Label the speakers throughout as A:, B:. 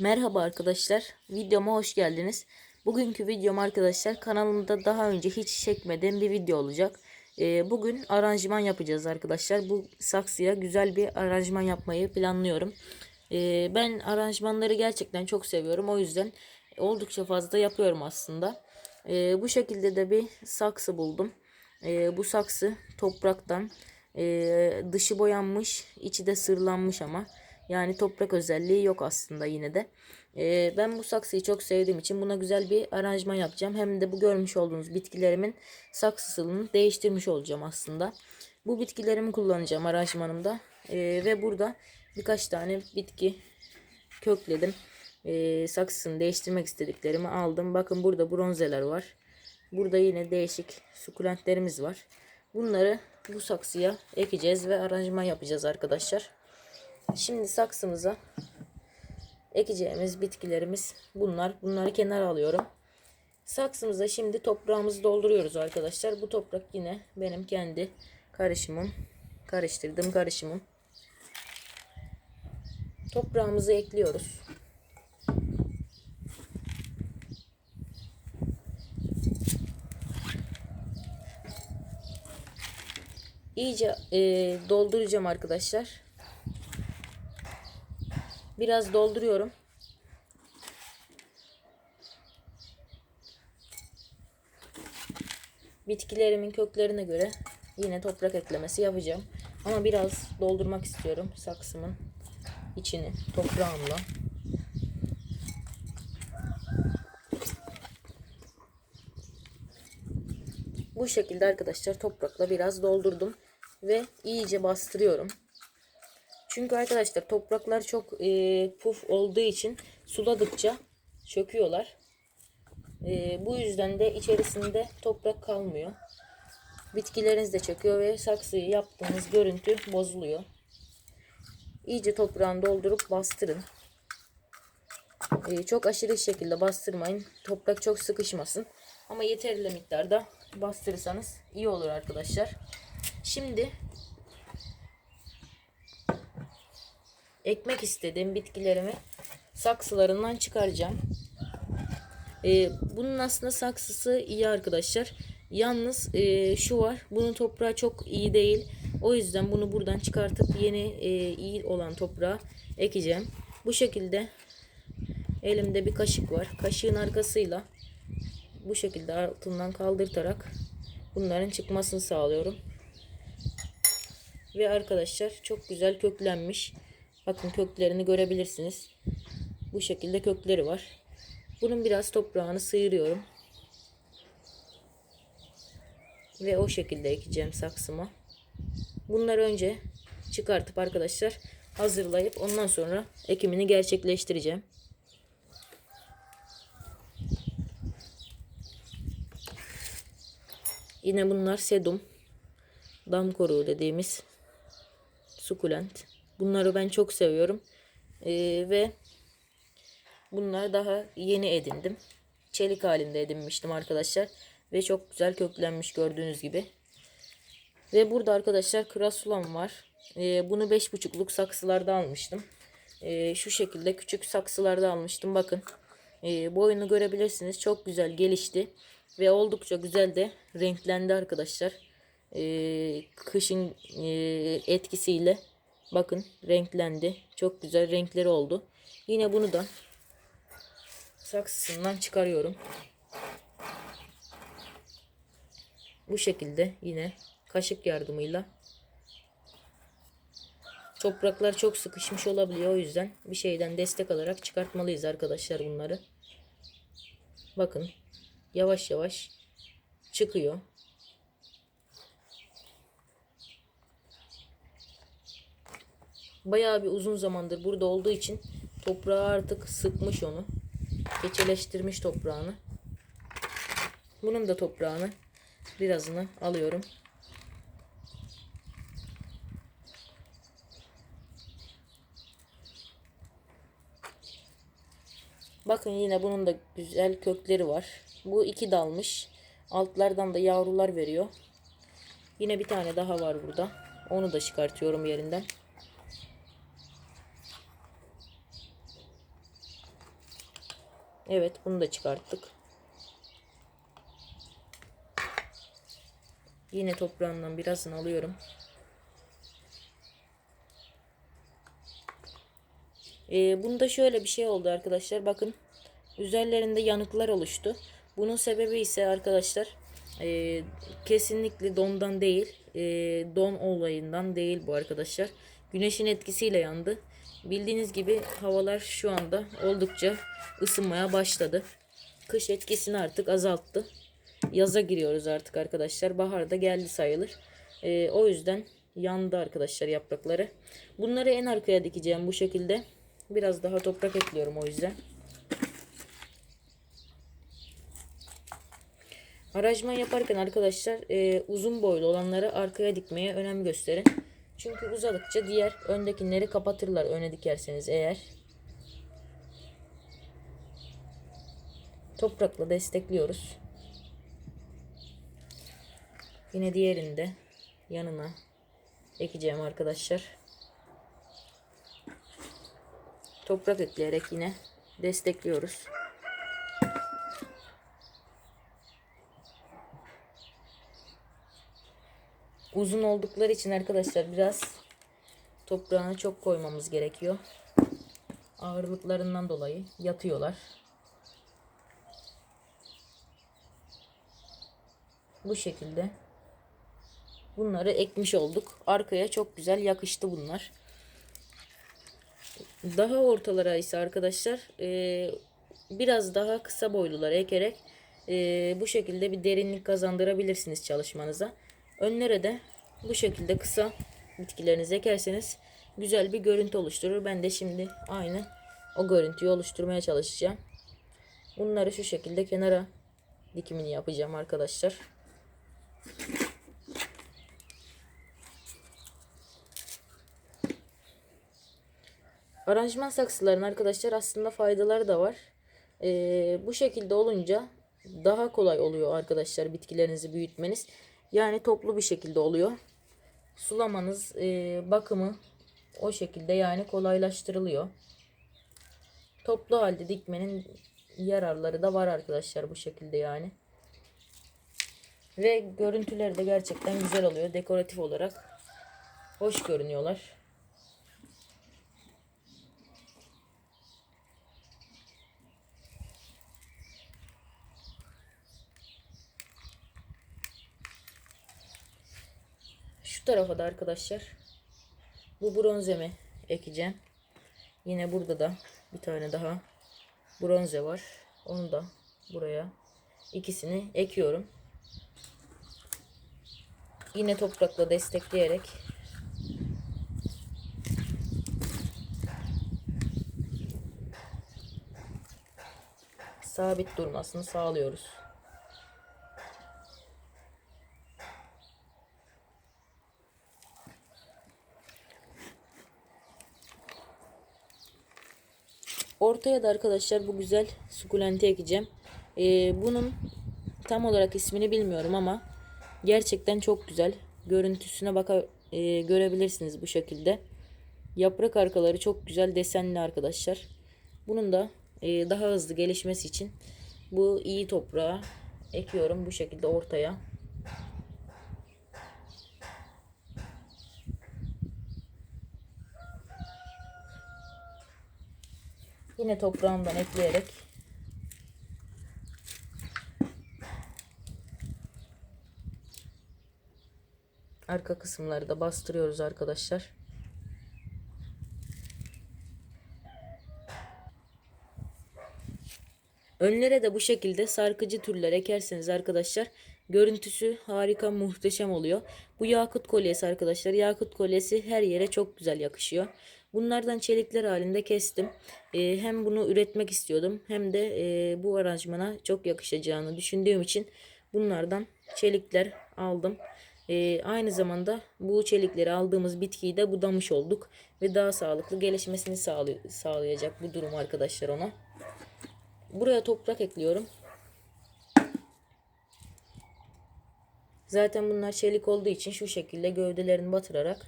A: Merhaba arkadaşlar, videoma hoş geldiniz. Bugünkü videom arkadaşlar kanalımda daha önce hiç çekmediğim bir video olacak. Ee, bugün aranjman yapacağız arkadaşlar. Bu saksıya güzel bir aranjman yapmayı planlıyorum. Ee, ben aranjmanları gerçekten çok seviyorum. O yüzden oldukça fazla yapıyorum aslında. Ee, bu şekilde de bir saksı buldum. Ee, bu saksı topraktan ee, dışı boyanmış, içi de sırlanmış ama. Yani toprak özelliği yok aslında yine de. Ee, ben bu saksıyı çok sevdiğim için buna güzel bir aranjman yapacağım. Hem de bu görmüş olduğunuz bitkilerimin saksısını değiştirmiş olacağım aslında. Bu bitkilerimi kullanacağım aranjmanımda. Ee, ve burada birkaç tane bitki kökledim. Ee, saksısını değiştirmek istediklerimi aldım. Bakın burada bronzeler var. Burada yine değişik sukulentlerimiz var. Bunları bu saksıya ekeceğiz ve aranjman yapacağız arkadaşlar. Şimdi saksımıza ekeceğimiz bitkilerimiz bunlar. Bunları kenara alıyorum. Saksımıza şimdi toprağımızı dolduruyoruz arkadaşlar. Bu toprak yine benim kendi karışımım. Karıştırdığım karışımım. Toprağımızı ekliyoruz. İyice e, dolduracağım arkadaşlar. Biraz dolduruyorum. Bitkilerimin köklerine göre yine toprak eklemesi yapacağım. Ama biraz doldurmak istiyorum saksımın içini toprağımla. Bu şekilde arkadaşlar toprakla biraz doldurdum ve iyice bastırıyorum. Çünkü arkadaşlar topraklar çok e, puf olduğu için suladıkça çöküyorlar. E, bu yüzden de içerisinde toprak kalmıyor. Bitkileriniz de çöküyor ve saksıyı yaptığınız görüntü bozuluyor. İyice toprağını doldurup bastırın. E, çok aşırı şekilde bastırmayın. Toprak çok sıkışmasın. Ama yeterli miktarda bastırırsanız iyi olur arkadaşlar. Şimdi ekmek istediğim bitkilerimi saksılarından çıkaracağım. Ee, bunun aslında saksısı iyi arkadaşlar. Yalnız e, şu var. Bunun toprağı çok iyi değil. O yüzden bunu buradan çıkartıp yeni e, iyi olan toprağa ekeceğim. Bu şekilde elimde bir kaşık var. Kaşığın arkasıyla bu şekilde altından kaldırtarak bunların çıkmasını sağlıyorum. Ve arkadaşlar çok güzel köklenmiş. Bakın köklerini görebilirsiniz. Bu şekilde kökleri var. Bunun biraz toprağını sıyırıyorum. Ve o şekilde ekeceğim saksıma. Bunları önce çıkartıp arkadaşlar hazırlayıp ondan sonra ekimini gerçekleştireceğim. Yine bunlar sedum. Dam koruğu dediğimiz sukulent. Bunları ben çok seviyorum. Ee, ve bunları daha yeni edindim. Çelik halinde edinmiştim arkadaşlar. Ve çok güzel köklenmiş gördüğünüz gibi. Ve burada arkadaşlar krasulam var. Ee, bunu 5,5'luk saksılarda almıştım. Ee, şu şekilde küçük saksılarda almıştım. Bakın. Ee, boyunu görebilirsiniz. Çok güzel gelişti. Ve oldukça güzel de renklendi arkadaşlar. Ee, kışın e, etkisiyle bakın renklendi. Çok güzel renkleri oldu. Yine bunu da saksısından çıkarıyorum. Bu şekilde yine kaşık yardımıyla topraklar çok sıkışmış olabiliyor. O yüzden bir şeyden destek alarak çıkartmalıyız arkadaşlar bunları. Bakın yavaş yavaş çıkıyor. Bayağı bir uzun zamandır burada olduğu için toprağı artık sıkmış onu. Keçeleştirmiş toprağını. Bunun da toprağını birazını alıyorum. Bakın yine bunun da güzel kökleri var. Bu iki dalmış. Altlardan da yavrular veriyor. Yine bir tane daha var burada. Onu da çıkartıyorum yerinden. Evet bunu da çıkarttık. Yine toprağından birazını alıyorum. Ee, bunda şöyle bir şey oldu arkadaşlar. Bakın üzerlerinde yanıklar oluştu. Bunun sebebi ise arkadaşlar e, kesinlikle dondan değil. e, don olayından değil bu arkadaşlar. Güneşin etkisiyle yandı. Bildiğiniz gibi havalar şu anda oldukça ısınmaya başladı. Kış etkisini artık azalttı. Yaza giriyoruz artık arkadaşlar. Bahar da geldi sayılır. E, o yüzden yandı arkadaşlar yaprakları. Bunları en arkaya dikeceğim bu şekilde. Biraz daha toprak ekliyorum o yüzden. Aracman yaparken arkadaşlar e, uzun boylu olanları arkaya dikmeye önem gösterin. Çünkü uzadıkça diğer öndekileri kapatırlar öne dikerseniz eğer. Toprakla destekliyoruz. Yine diğerini de yanına ekeceğim arkadaşlar. Toprak ekleyerek yine destekliyoruz. Uzun oldukları için arkadaşlar biraz toprağını çok koymamız gerekiyor. Ağırlıklarından dolayı yatıyorlar. Bu şekilde bunları ekmiş olduk. Arkaya çok güzel yakıştı bunlar. Daha ortalara ise arkadaşlar e, biraz daha kısa boylular ekerek e, bu şekilde bir derinlik kazandırabilirsiniz çalışmanıza. Önlere de bu şekilde kısa bitkilerinizi ekerseniz güzel bir görüntü oluşturur. Ben de şimdi aynı o görüntüyü oluşturmaya çalışacağım. Bunları şu şekilde kenara dikimini yapacağım arkadaşlar. Aranjman saksıların arkadaşlar aslında faydaları da var. Ee, bu şekilde olunca daha kolay oluyor arkadaşlar bitkilerinizi büyütmeniz. Yani toplu bir şekilde oluyor. Sulamanız, e, bakımı o şekilde yani kolaylaştırılıyor. Toplu halde dikmenin yararları da var arkadaşlar bu şekilde yani. Ve görüntüleri de gerçekten güzel oluyor. Dekoratif olarak hoş görünüyorlar. Tarafa da arkadaşlar bu bronzemi ekeceğim. Yine burada da bir tane daha bronze var. Onu da buraya ikisini ekiyorum. Yine toprakla destekleyerek sabit durmasını sağlıyoruz. Ortaya da arkadaşlar bu güzel sukulenti ekeceğim. Ee, bunun tam olarak ismini bilmiyorum ama gerçekten çok güzel. Görüntüsüne baka e, görebilirsiniz bu şekilde. Yaprak arkaları çok güzel desenli arkadaşlar. Bunun da e, daha hızlı gelişmesi için bu iyi toprağa ekiyorum bu şekilde ortaya. Yine toprağımdan ekleyerek arka kısımları da bastırıyoruz arkadaşlar. Önlere de bu şekilde sarkıcı türler ekerseniz arkadaşlar görüntüsü harika muhteşem oluyor. Bu yakut kolyesi arkadaşlar. Yakut kolyesi her yere çok güzel yakışıyor. Bunlardan çelikler halinde kestim. Ee, hem bunu üretmek istiyordum hem de e, bu aranjmana çok yakışacağını düşündüğüm için bunlardan çelikler aldım. Ee, aynı zamanda bu çelikleri aldığımız bitkiyi de budamış olduk. Ve daha sağlıklı gelişmesini sağlay sağlayacak bu durum arkadaşlar ona. Buraya toprak ekliyorum. Zaten bunlar çelik olduğu için şu şekilde gövdelerini batırarak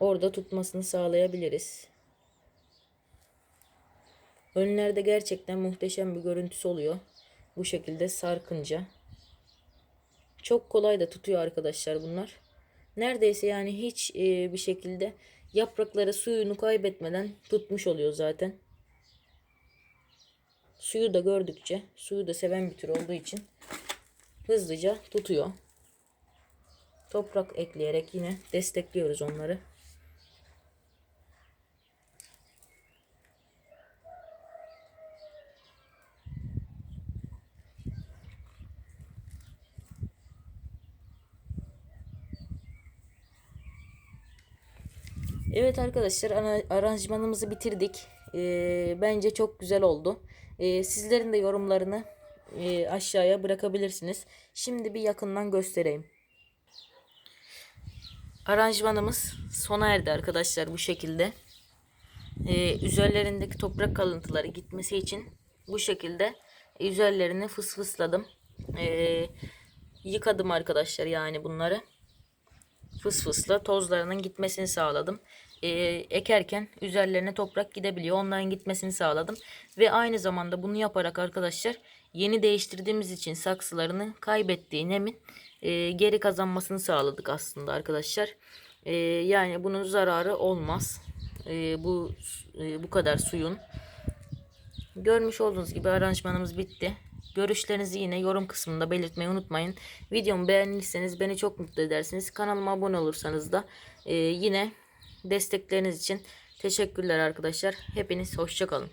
A: orada tutmasını sağlayabiliriz. Önlerde gerçekten muhteşem bir görüntüsü oluyor. Bu şekilde sarkınca. Çok kolay da tutuyor arkadaşlar bunlar. Neredeyse yani hiç e, bir şekilde yaprakları suyunu kaybetmeden tutmuş oluyor zaten. Suyu da gördükçe, suyu da seven bir tür olduğu için hızlıca tutuyor. Toprak ekleyerek yine destekliyoruz onları. Evet arkadaşlar aranjmanımızı bitirdik. Ee, bence çok güzel oldu. Ee, sizlerin de yorumlarını e, aşağıya bırakabilirsiniz. Şimdi bir yakından göstereyim. Aranjmanımız sona erdi arkadaşlar bu şekilde. Ee, üzerlerindeki toprak kalıntıları gitmesi için bu şekilde üzerlerini fısfısladım. Ee, yıkadım arkadaşlar yani bunları fısfısla tozlarının gitmesini sağladım. Ee, ekerken üzerlerine toprak gidebiliyor. Onların gitmesini sağladım. Ve aynı zamanda bunu yaparak arkadaşlar yeni değiştirdiğimiz için saksılarını kaybettiği nemin e, geri kazanmasını sağladık aslında arkadaşlar. E, yani bunun zararı olmaz. E, bu e, bu kadar suyun. Görmüş olduğunuz gibi aranjmanımız bitti. Görüşlerinizi yine yorum kısmında belirtmeyi unutmayın. Videomu beğendiyseniz beni çok mutlu edersiniz. Kanalıma abone olursanız da e, yine destekleriniz için teşekkürler arkadaşlar. Hepiniz hoşçakalın.